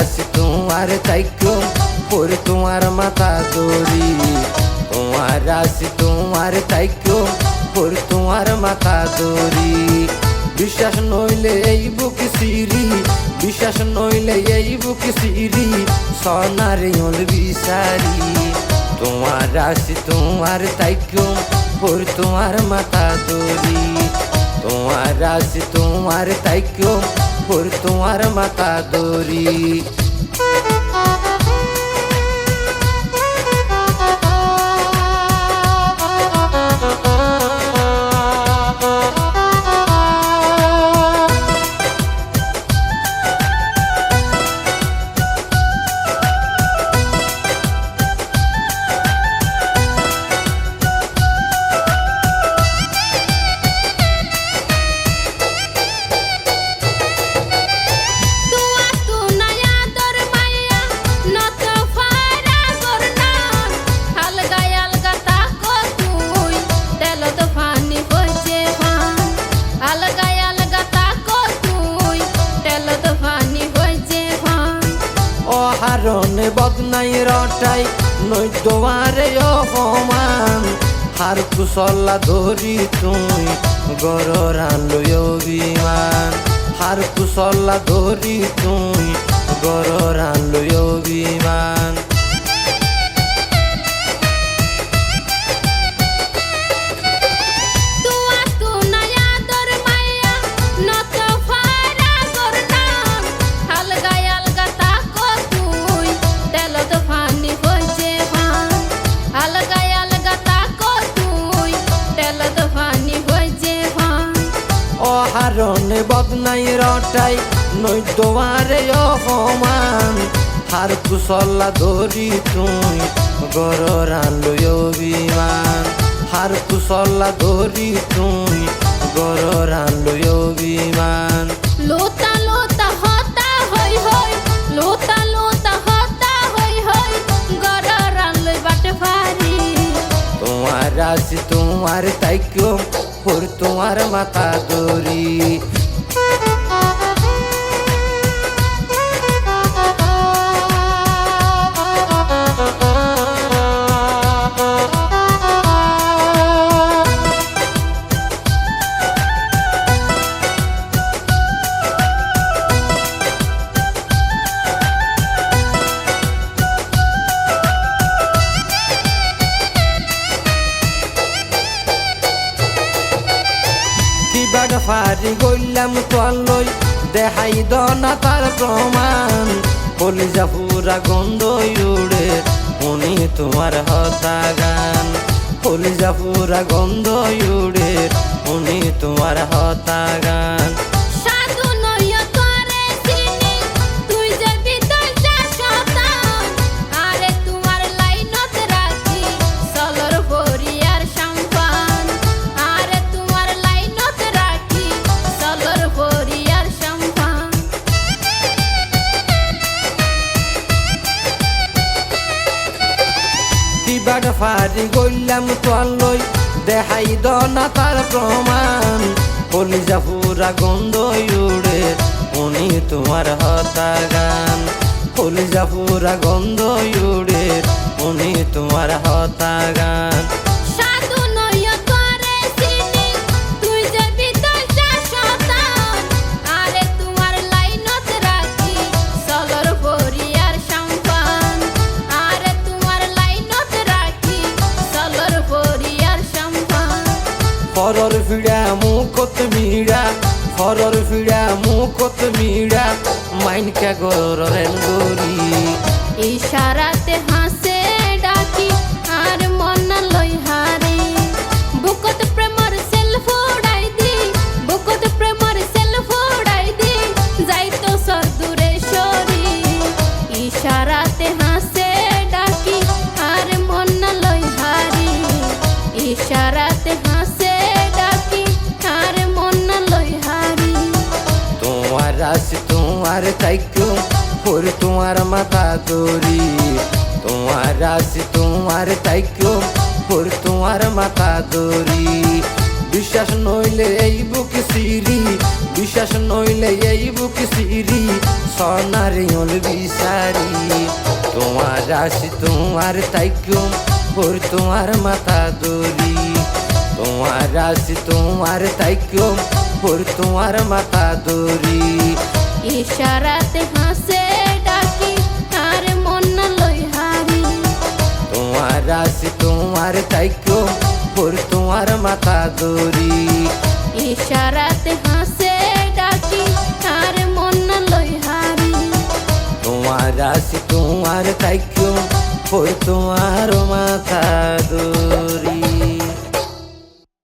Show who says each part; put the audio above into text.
Speaker 1: রাশি তোমার তাইকো, পরে তোমার মাথা দড়ি তোমার রাশি তোমার তাইকো, পর তোমার মাথা দড়ি বিশ্বাস নইলে এই বুক সিরি বিশ্বাস নইলে এই বুক সিরি সোনার ওল বিসারি তোমার রাশি তোমার তাইকো, পর তোমার মাথা দড়ি তোমার রাশি তোমার তাইকো পর তোমার মাথা দড়ি অহারণে বদনাই রটাই নই তোমারে অপমান। হার কুশলা ধরি তুই গরর আনলই অভিমান। হার কুশলা ধরি তুই গরর আনলই অভিমান। বদনাই রটাই নৈদ্যবারে অপমান। হার কুশলা ধরি তুই গরর আনলই অভিমান। হার কুশলা ধরি তুই গরর আনলই অভিমান।
Speaker 2: লোতা লোতা হতা হই হই লোতা লোতা হতা হই হই গড় রানলই বাটে ফারি
Speaker 1: তোমার রাশি তোমার তাইক্য পর তোমার মাথা দড়ি Thank you. দনা তার প্রমাণ। কলিজা পুরা গন্ধ উড়ে উনি তোমার হতা গান কলিজা পুরা গন্ধ উড়ে উনি তোমার হতা গান ফারি গইলাম দেহাই দেখাই দনা তার প্রমাণ। কলিজা পুরা গন্ধ উড়ে, উনি তোমার হতা গান কলিজা পুরা গন্ধ উড়ে ফরর ফিড়া মুখত মিড়া। ফরর ফিড়া মুখত মিড়া। মাইন কে গরেন গরি
Speaker 2: ইশারাতে হাসে ডাকি, আর মন লই হারে। বুকত প্রেমর সেলফ উড়াই দি, বুকত প্রেমর সেলফ উড়াই দি, যাইতো সর দূরে সরি। ইশারাতে হাসে ডাকি, আর মন লই হারি। ইশারাতে হাসে
Speaker 1: তোমার তাইক্য পর তোমার মাথা দরি তোমার রাশি তোমার তাইক্য পর তোমার মাথা দরি বিশ্বাস নইলে এই বুক সিরি বিশ্বাস নইলে এই বুক সিরি সোনারি হল বিচারি। তোমার রাশি তোমার তাইকুম ভোর তোমার মাথা দরি তোমার রাশি তোমার তাইকুম ভোর তোমার মাথা দড়ি
Speaker 2: ইশারাতে হাসে ডাকি আর মন লই হারি।
Speaker 1: তোমার রাশি তোমার ভোর তোমার মাথা দড়ি
Speaker 2: ইশারাতে হাসে ডাকি আর মন লই হারি।
Speaker 1: তোমার রাশি তোমার তাইকুম ভোর তোমার